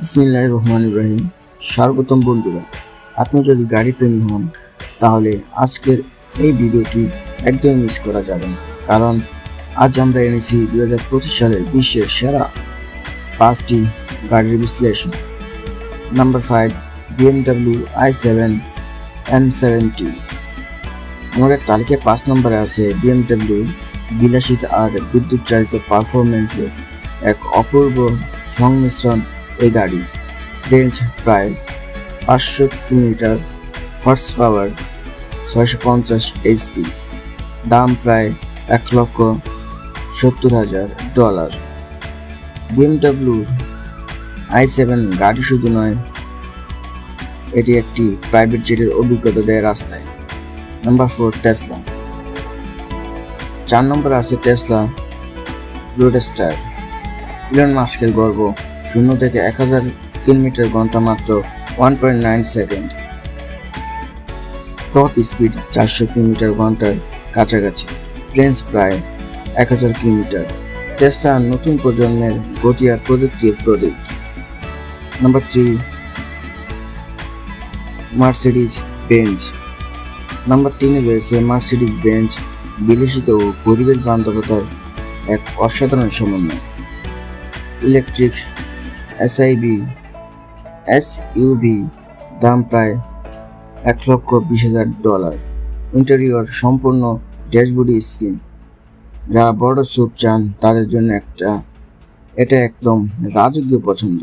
বিসমিল্লাহ রহমান ইব্রাহিম স্বাগতম বন্ধুরা, আপনি যদি গাড়ি প্রেমী হন, তাহলে আজকের এই ভিডিওটি একদমই মিস করা যাবে না। কারণ আজ আমরা এনেছি দু হাজার পঁচিশ সালের বিশ্বের সেরা পাঁচটি গাড়ির বিশ্লেষণ। Number five, BMW I seven M seventy. আমাদের তালিকায় পাঁচ নম্বরে আছে বিএমডাব্লিউ বিলাসিত আর বিদ্যুৎ চালিত পারফরমেন্সের এক অপূর্ব সংমিশ্রণ এই গাড়ি। রেঞ্জ প্রায় পাঁচশো কিলোমিটার হর্স পাওয়ার ছয়শো পঞ্চাশ এইচপি দাম প্রায় এক লক্ষ সত্তর হাজার ডলার বিএমডাব্লিউর আই সেভেন গাড়ি শুধু নয়, এটি একটি প্রাইভেট জেটের অভিজ্ঞতা দেয় রাস্তায়। নাম্বার ফোর টেসলা চার নম্বর আছে টেসলা রোডস্টার ইলন মাস্কের গর্ব। শূন্য থেকে এক হাজার কিলোমিটার ঘণ্টা মাত্র one point nine second top speed চারশো কিলোমিটার ঘণ্টার কাছাকাছি। রেঞ্জ প্রায় এক হাজার কিলোমিটার। টেসলা নতুন প্রজন্মের গতি আর প্রযুক্তির প্রতীক। Number three Mercedes Benz number তিনে রয়েছে মার্সিডিজ বেঞ্চ বিলাসিত ও পরিবেশ বান্ধবতার এক অসাধারণ সমন্বয়। ইলেকট্রিক এসআইবি এস ইউভি দাম প্রায় এক লক্ষ বিশ হাজার ডলার। ইন্টেরিয়র সম্পূর্ণ ড্যাশবোর্ডি স্ক্রিন। যারা বড় স্যুপ চান, তাদের জন্য একটা, এটা একদম রাজকীয় পছন্দ।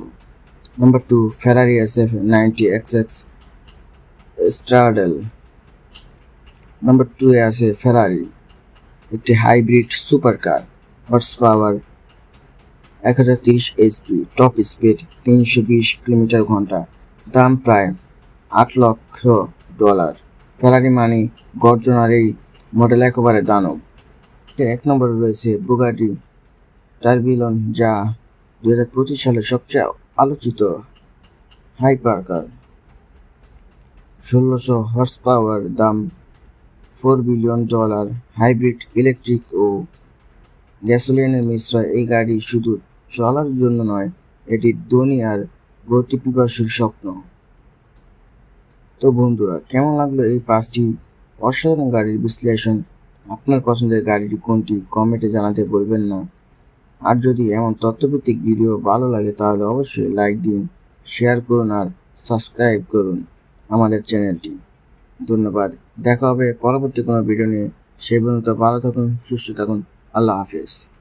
Number two Ferrari S F ninety X X Stradale number two এ আছে ফেরারি একটি hybrid super car horse power এক হাজার তিরিশ এইচপি টপ স্পিড তিনশো বিশ কিলোমিটার ঘণ্টা, দাম প্রায় আট লক্ষ ডলার। ফেরারি মানি গর্জনার এই মডেল একেবারে দানব। এর এক নম্বরে রয়েছে বুগাটি টার্বিলন যা দু হাজার পঁচিশ সালে সবচেয়ে আলোচিত হাইপার কার ষোলোশো হর্স পাওয়ার দাম four billion dollar hybrid electric ও গ্যাসোলিনের মিশ্র এই গাড়ি শুধু চলার জন্য নয়, এটি ধনী আর গতিপিপাসুর স্বপ্ন। তো বন্ধুরা, কেমন লাগল এই পাঁচটি অসাধারণ গাড়ির বিশ্লেষণ? আপনার পছন্দের গাড়িটি কোনটি? কমেন্টে জানাতে বলবেন না। আর যদি এমন তথ্যভিত্তিক ভিডিও ভালো লাগে, তাহলে অবশ্যই লাইক দিন, শেয়ার করুন আর সাবস্ক্রাইব করুন আমাদের চ্যানেলটি। ধন্যবাদ। দেখা হবে পরবর্তী কোনো ভিডিও নিয়ে। সেই পর্যন্ত ভালো থাকুন, সুস্থ থাকুন। আল্লাহ হাফেজ।